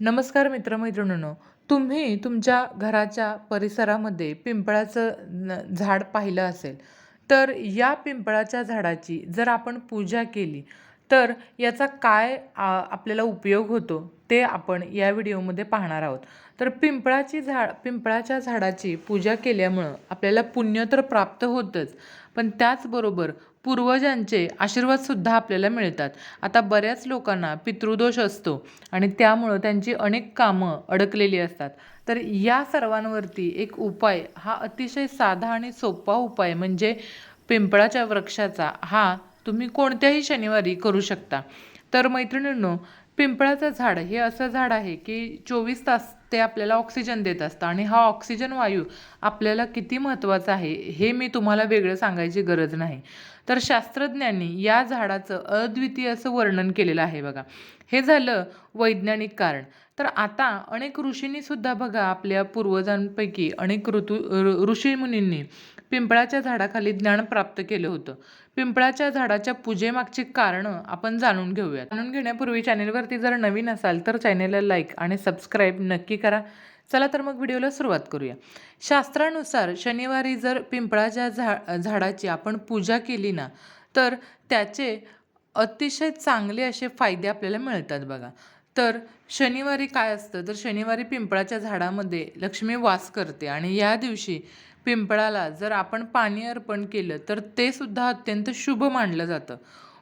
नमस्कार मित्रमैत्रिणींनो तुम्ही तुमच्या घराच्या परिसरामध्ये पिंपळाचं झाड पाहिलं असेल तर या पिंपळाच्या झाडाची जर आपण पूजा केली तर याचा काय आ, आपल्याला उपयोग होतो ते आपण या व्हिडिओमध्ये पाहणार आहोत. तर पिंपळाची झाड पिंपळाच्या झाडाची पूजा केल्यामुळं आपल्याला पुण्य तर प्राप्त होतंच पण त्याचबरोबर पूर्वजांचे आशीर्वादसुद्धा आपल्याला मिळतात. आता बऱ्याच लोकांना पितृदोष असतो आणि त्यामुळं त्यांची अनेक कामं अडकलेली असतात. तर या सर्वांवरती एक उपाय हा अतिशय साधा आणि सोपा उपाय म्हणजे पिंपळाच्या वृक्षाचा हा तुम्ही कोणत्याही शनिवारी करू शकता. तर मैत्रिणींनो पिंपळाचं झाड हे असं झाड आहे की चोवीस तास ते आपल्याला ऑक्सिजन देत असतं आणि हा ऑक्सिजन वायू आपल्याला किती महत्त्वाचा आहे हे मी तुम्हाला वेगळं सांगायची गरज नाही. तर शास्त्रज्ञांनी या झाडाचं अद्वितीय असं वर्णन केलेलं आहे बघा. हे झालं वैज्ञानिक कारण. तर आता अनेक ऋषींनीसुद्धा बघा आपल्या पूर्वजांपैकी अनेक ऋतू ऋ- ऋषीमुनींनी पिंपळाच्या झाडाखाली ज्ञान प्राप्त केलं होतं. पिंपळाच्या झाडाच्या पूजेमागची कारणं आपण जाणून घेऊयात. जाणून घेण्यापूर्वी चॅनेलवरती जर नवीन असाल तर चॅनेलला लाईक आणि सबस्क्राईब नक्की करा. चला तर मग व्हिडिओला सुरुवात करूया. शास्त्रानुसार शनिवारी जर पिंपळाच्या झा झाडाची आपण पूजा केली ना तर त्याचे अतिशय चांगले असे फायदे आपल्याला मिळतात बघा. तर शनिवारी काय असतं? तर शनिवारी पिंपळाच्या झाडामध्ये लक्ष्मी वास करते आणि या दिवशी पिंपळाला जर आपण पाणी अर्पण केलं तर ते सुद्धा अत्यंत शुभ मानलं जातं.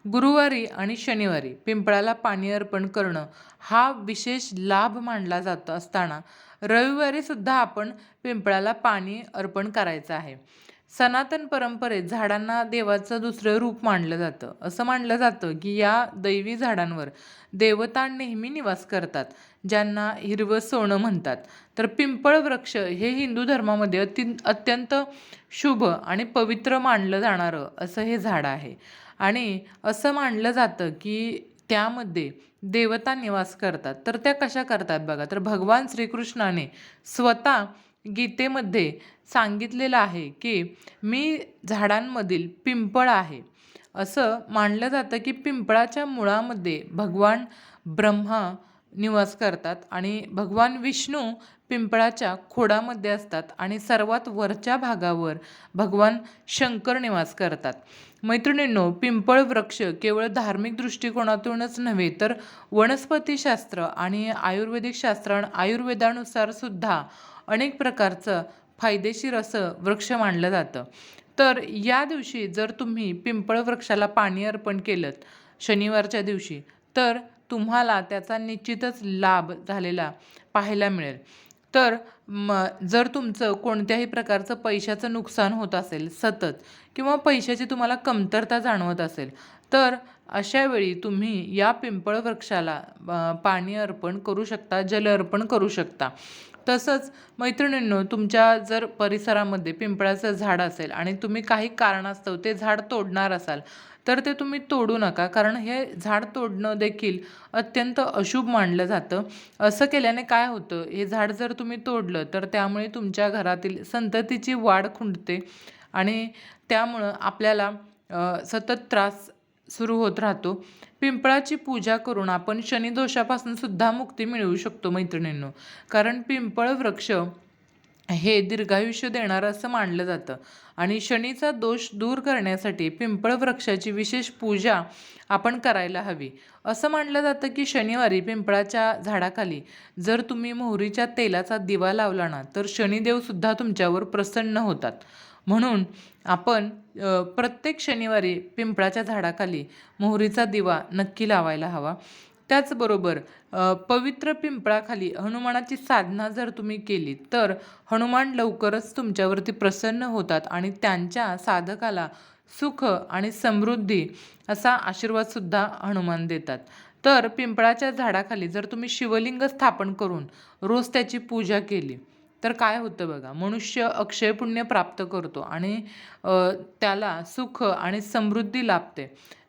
गुरुवारी आणि शनिवारी पिंपळाला पाणी अर्पण करणं हा विशेष लाभ मानला जात असताना रविवारी सुद्धा आपण पिंपळाला पाणी अर्पण करायचं आहे. सनातन परंपरेत झाडांना देवाचं दुसरं रूप मानलं जातं. असं मानलं जातं की या दैवी झाडांवर देवता नेहमी निवास करतात ज्यांना हिरवं सोनं म्हणतात. तर पिंपळ वृक्ष हे हिंदू धर्मामध्ये अति अत्यंत शुभ आणि पवित्र मानलं जाणारं असं हे झाड आहे. आणि असं मानलं जातं की त्यामध्ये देवता निवास करतात. तर त्या कशा करतात बघा. तर भगवान श्रीकृष्णाने स्वतः गीतेमध्ये सांगितलेलं आहे की मी झाडांमधील पिंपळ आहे. असं मानलं जातं की पिंपळाच्या मुळामध्ये भगवान ब्रह्मा निवास करतात आणि भगवान विष्णू पिंपळाच्या खोडामध्ये असतात आणि सर्वात वरच्या भागावर भगवान शंकर निवास करतात. मैत्रिणींनो पिंपळ वृक्ष केवळ धार्मिक दृष्टिकोनातूनच नव्हे तर वनस्पतीशास्त्र आणि आयुर्वेदिक शास्त्र आयुर्वेदानुसार सुद्धा अनेक प्रकारचं फायदेशीर असं वृक्ष मानलं जातं. तर या दिवशी जर तुम्ही पिंपळ वृक्षाला पाणी अर्पण केलं शनिवारच्या दिवशी तर तुम्हाला त्याचा निश्चितच लाभ झालेला पाहायला मिळेल. तर म जर तुमचं कोणत्याही प्रकारचं पैशाचं नुकसान होत असेल सतत किंवा पैशाची तुम्हाला कमतरता जाणवत असेल तर अशावेळी तुम्ही या पिंपळ वृक्षाला पाणी अर्पण करू शकता जल अर्पण करू शकता. तसंच मैत्रिणींनो तुमच्या जर परिसरामध्ये पिंपळाचं झाड असेल आणि तुम्ही काही कारणास्तव ते झाड तोडणार असाल तर ते तुम्ही तोडू नका. कारण हे झाड तोडणं देखील अत्यंत अशुभ मानलं जातं. असं केल्याने काय होतं हे झाड जर तुम्ही तोडलं तर त्यामुळे तुमच्या घरातील संततीची वाढ खुंटते आणि त्यामुळं आपल्याला सतत त्रास सुरू होत राहतो. पिंपळाची पूजा करून आपण शनिदोषापासून सुद्धा मुक्ती मिळवू शकतो मैत्रिणींनो. कारण पिंपळ वृक्ष हे दीर्घायुष्य देणारं असं मानलं जातं. आणि शनीचा दोष दूर करण्यासाठी पिंपळ वृक्षाची विशेष पूजा आपण करायला हवी. असं मानलं जातं की शनिवारी पिंपळाच्या झाडाखाली जर तुम्ही मोहरीच्या तेलाचा दिवा लावला ना तर शनिदेवसुद्धा तुमच्यावर प्रसन्न होतात. म्हणून आपण प्रत्येक शनिवारी पिंपळाच्या झाडाखाली मोहरीचा दिवा नक्की लावायला हवा. त्याचबरोबर पवित्र पिंपळाखाली हनुमानाची साधना जर तुम्ही केली तर हनुमान लवकरच तुमच्यावरती प्रसन्न होतात आणि त्यांच्या साधकाला सुख आणि समृद्धी असा आशीर्वादसुद्धा हनुमान देतात. तर पिंपळाच्या झाडाखाली जर तुम्ही शिवलिंग स्थापन करून रोज त्याची पूजा केली तर काय होतं बघा मनुष्य अक्षय पुण्य प्राप्त करतो आणि त्याला सुख आणि समृद्धी लाभते.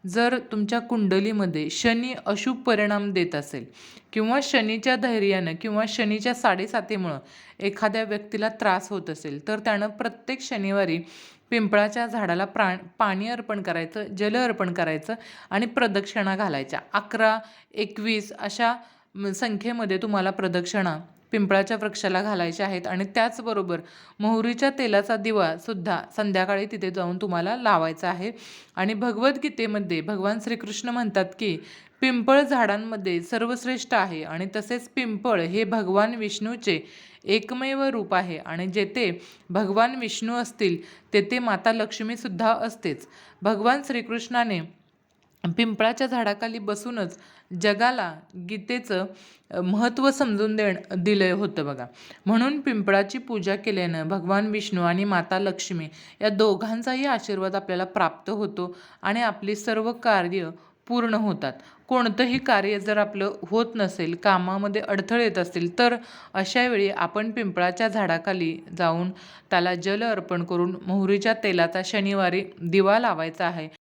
जर तुमच्या कुंडलीमध्ये शनी अशुभ परिणाम देत असेल किंवा शनीच्या धैर्यानं किंवा शनीच्या साडेसातीमुळं एखाद्या व्यक्तीला त्रास होत असेल तर त्यानं प्रत्येक शनिवारी पिंपळाच्या झाडाला प्रा पाणी अर्पण करायचं जल अर्पण करायचं आणि प्रदक्षिणा घालायच्या. अकरा एकवीस अशा संख्येमध्ये तुम्हाला प्रदक्षिणा पिंपळाच्या वृक्षाला घालायच्या आहेत आणि त्याचबरोबर मोहरीच्या तेलाचा दिवा सुद्धा संध्याकाळी तिथे जाऊन तुम्हाला लावायचा आहे. आणि भगवद्गीतेमध्ये भगवान श्रीकृष्ण म्हणतात की पिंपळ झाडांमध्ये सर्वश्रेष्ठ आहे आणि तसेच पिंपळ हे भगवान विष्णूचे एकमेव रूप आहे आणि जेथे भगवान विष्णू असतील तेथे माता लक्ष्मीसुद्धा असतेच. भगवान श्रीकृष्णाने पिंपळाच्या झाडाखाली बसूनच जगाला गीतेचं महत्त्व समजून देणं दिलं होतं बघा. म्हणून पिंपळाची पूजा केल्यानं भगवान विष्णू आणि माता लक्ष्मी या दोघांचाही आशीर्वाद आपल्याला प्राप्त होतो आणि आपली सर्व कार्य पूर्ण होतात. कोणतंही कार्य जर आपलं होत नसेल कामामध्ये अडथळे येत असतील तर अशावेळी आपण पिंपळाच्या झाडाखाली जाऊन त्याला जल अर्पण करून मोहरीच्या तेलाचा शनिवारी दिवा लावायचा आहे.